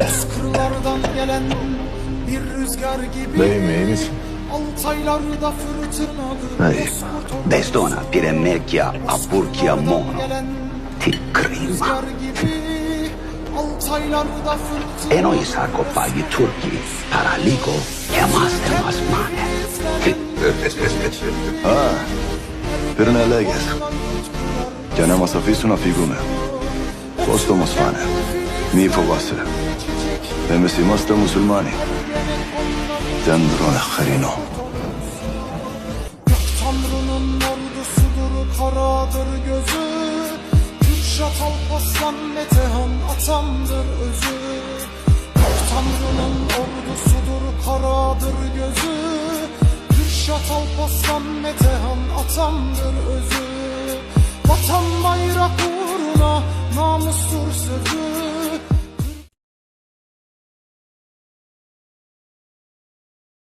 Bozkırlardan gelen bir rüzgar gibi misin? Altaylarda fırtınadır Hey, bozkurt Bestona piremecchia apurchia mono. gelen Ti crima. rüzgar gibi Altaylarda fırtına E noi sarcofagi turchi, paralico e master masmane. Pirna leges. Chiama safisuna figume. Posto mosfane. Mi fovasse. Emesi masta musulmani. Dendrone kharino. Tanrı'nın ordusudur karadır gözü Kürşat Alpaslan Metehan atamdır özü Tanrı'nın ordusudur karadır gözü Kürşat Alpaslan Metehan atamdır özü Vatan bayrak uğruna namustur sözü